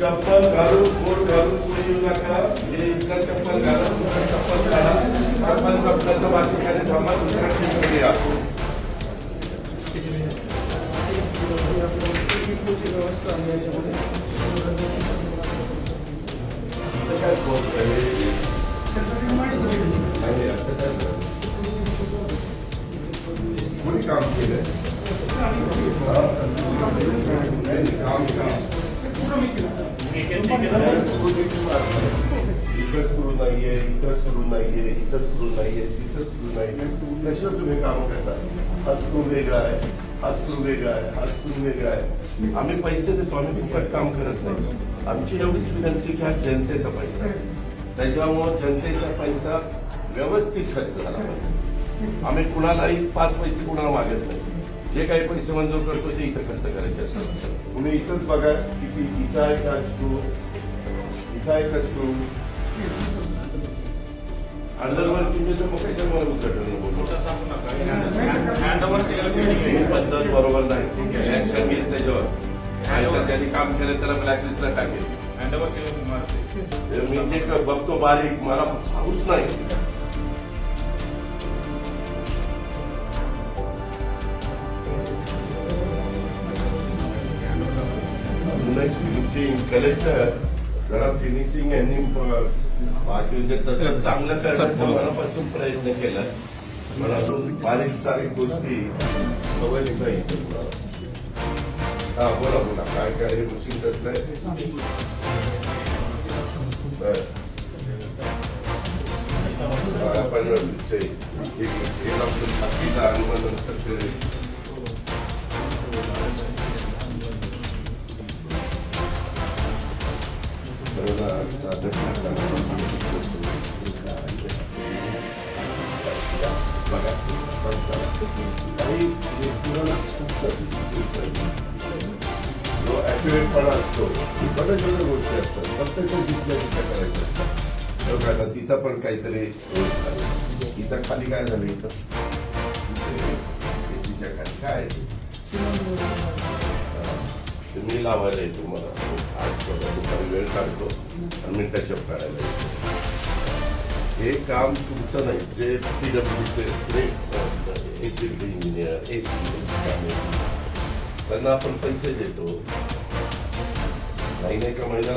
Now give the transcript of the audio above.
चप्पल घालून कोट घालून पुढे येऊ नका. हे इतर चप्पल घाला दुसरं चप्पल घाला चप्पल चप्पलचं बाकी खाली थांबा दुसऱ्या ठिकाणी या इथं काय आहे? नाही, असं काय नाही. कोणी काम केलंय नाही, काम काम इथं सुरू नाहीये इथं सुरू नाहीये इथं सुरू नाहीये तिथं सुरू नाहीये कशावर तुम्ही काम करता हा स्क्रू वेगळा आहे हा स्क्रू वेगळा आहे हा स्क्रू वेगळा आहे आम्ही पैसे देतो आम्ही फुकट काम करत नाही आमची एवढीच विनंती की हा जनतेचा पैसा आहे त्याच्यामुळं जनतेचा पैसा व्यवस्थित खर्च झाला पाहिजे. आम्ही कुणालाही पाच पैसे कुणाला मागत नाही. जे काही पैसे मंजूर करतो ते इथं खर्च करायचे असतात. तुम्ही इथंच बघा किती इथं आहे का इथं आहे का स्क्रू अंडरवर्किंग तर मग कशामुळे उद्घाटन बोलतो ही पद्धत बरोबर नाही. ऍक्शन घेईल त्याच्यावर. त्यांनी काम केलं त्याला ब्लॅकलिस्टला टाकेल. मी जे बघतो बारीक मला हाऊस नाही. फिनिशिंग कलेक्टर जरा फिनिशिंग यांनी ब- म्हणजे तसं चांगलं करण्याचा मनापासून प्रयत्न केला मला बारीक सारीक गोष्टी सवय नाही हा बोला बोला काय काय हे मशीन कसलं आहे बरं. आपण ते एक आपण नंतर जो ऍक्युरेटपणा असतो बऱ्याच एवढ्या गोष्टी असतात फक्त ते जिथल्या तिथं करायचं आता तिथं पण काहीतरी इथं खाली काय झालं इथं तिच्या खाली काय आहे मी लावायला येतो मला दुपारी वेळ काढतो आणि मी टचअप काढायला येतो हे काम तुमचं नाही जे पी डब्ल्यूचे एक्झिक्युटिव्ह इंजिनियर ए सी त्यांना आपण पैसे देतो. नाही नाही का महिन्याला